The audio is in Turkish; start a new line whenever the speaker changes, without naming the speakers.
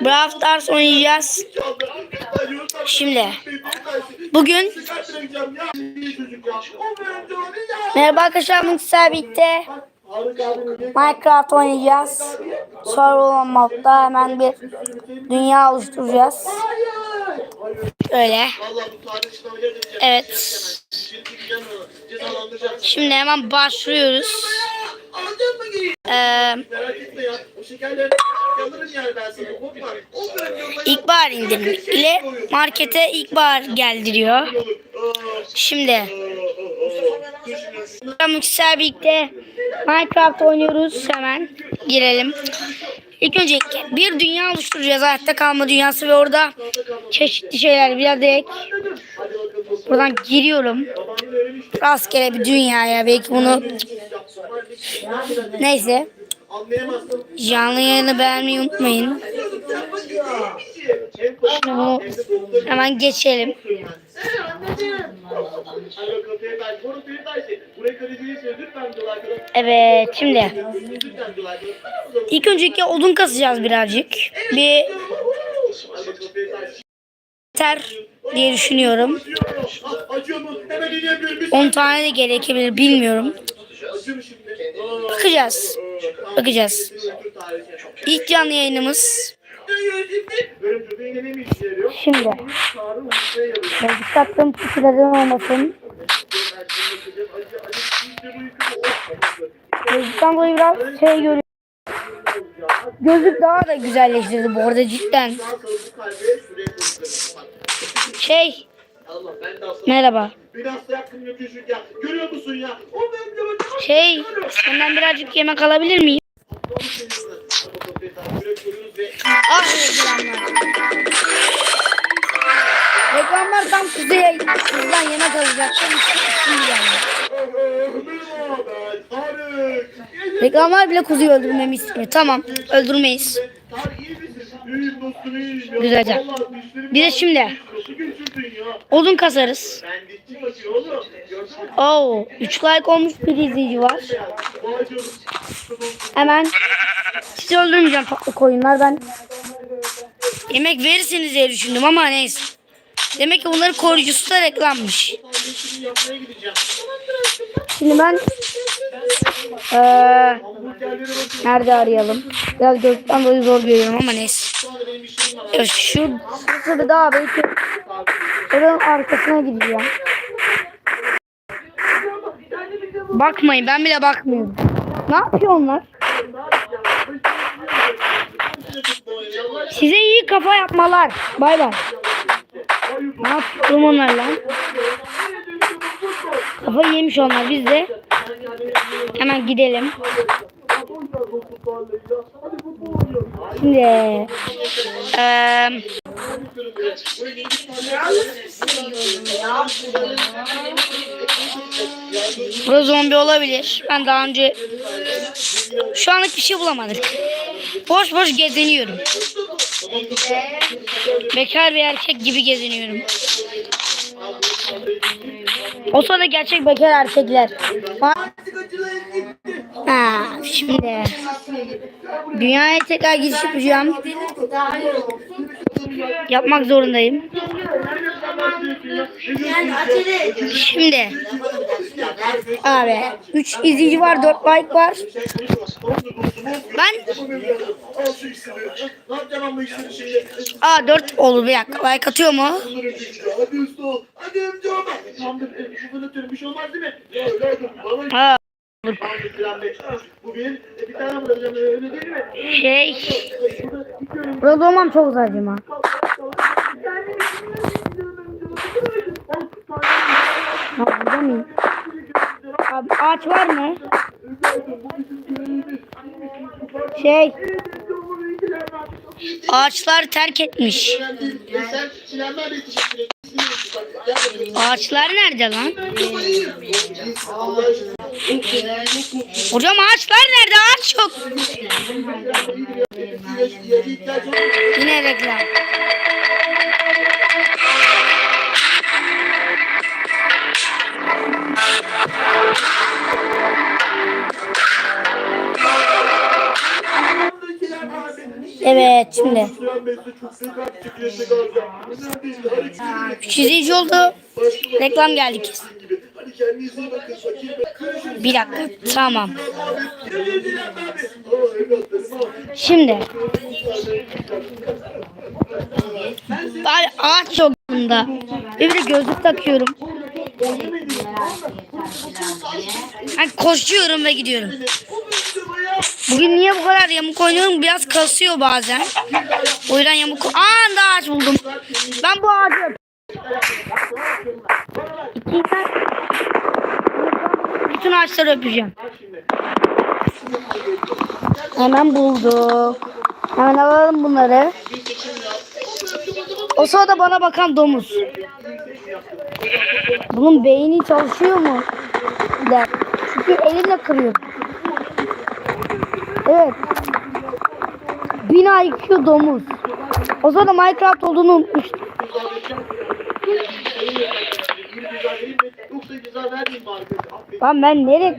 Brawl Stars oynayacağız. Şimdi bugün merhaba arkadaşlar sizlerle birlikte Minecraft oynayacağız. Survival modda hemen bir dünya oluşturacağız. Öyle. Evet. Şimdi hemen başlıyoruz. Ee, İlkbahar indirimi ile markete ilkbahar geldiriyor. Şimdi Müksel'le birlikte Minecraft oynuyoruz. Hemen girelim. İlk önce bir dünya oluşturacağız. Hayatta kalma dünyası ve orada çeşitli şeyler birazcık buradan giriyorum. Rastgele bir dünyaya belki bunu neyse canlı yayını beğenmeyi unutmayın. Şimdi hemen geçelim. Evet şimdi ilk önceki odun kasacağız birazcık. Bir yeter diye düşünüyorum. 10 tane de gerekebilir bilmiyorum. Bakacağız. Bakacağız. İlk canlı yayınımız. Şimdi. Ben dikkatlım kişilerin olmasın. Gözlükten dolayı biraz şey görüyorum. Gözlük daha da güzelleştirdi bu arada cidden. Şey. Merhaba. Şey. Senden birazcık yemek alabilir miyim? Ah reklamlar. Reklamlar tam kuzeye kızdan yemek alacak. Şimdi. Reklamlar bile kuzuyu öldürmemi istiyor. Tamam öldürmeyiz. Güzelce. Bir de şimdi odun kasarız. Oo, 3 like olmuş bir izleyici var. Hemen sizi öldürmeyeceğim tatlı koyunlar ben. Yemek verirsiniz diye düşündüm ama neyse. Demek ki bunların koruyucusu da reklammış. Şimdi ben
bakıyorum.
nerede arayalım? Biraz gözden dolayı zor görüyorum ama neyse. Ya şu şurada daha belki oranın arkasına gideceğim. Bakmayın ben bile bakmıyorum. Ne yapıyor onlar? Size iyi kafa yapmalar. Bay bay. Ne yaptım onlar lan? Kafayı yemiş onlar biz de. Hemen gidelim. Şimdi eee Burada zombi olabilir. Ben daha önce şu anlık bir şey bulamadık. Boş boş geziniyorum. Bekar bir erkek gibi geziniyorum. O sırada gerçek bekar erkekler. Ha, şimdi dünyaya tekrar yapacağım. Yapmak zorundayım. Şimdi abi 3 izleyici var 4 like var. Ben? Aa 4 olur bir dakika. Like atıyor mu?
Hadi usta ol. Hadi amca ol. Tamamdır. e, Şoförün bir şey olmaz değil mi? Ya öyle Bana
Ha
Tamamdır Sinan Bey. Bu bir. e, Bir tane bırakacağım. Öyle değil mi?
şey
Burada iki önüm.
burada olmam çok saçma. Ha burada mıyım? Abi ağaç var mı? Şey ağaçlar terk etmiş. Ağaçlar nerede lan? Hocam ağaçlar nerede? Ağaç yok. Yine reklam.
Gidelim.
Üç izleyici oldu. Reklam geldi kesin. Bir dakika tamam. Şimdi. Bari ağaç yok bunda. Bir de gözlük takıyorum. Ben koşuyorum ve gidiyorum. Bugün niye bu kadar yamuk oynuyorum? Biraz kasıyor bazen. O yüzden yamuk... Aa da ağaç buldum. Ben bu ağacı... İki. Bütün ağaçları öpeceğim. Hemen bulduk. Hemen alalım bunları. O sırada bana bakan domuz. Bunun beyni çalışıyor mu? Çünkü elimle kırıyorum. Evet. Bina yıkıyor domuz. O sırada Minecraft olduğunu unutmuştum. Lan ben nereye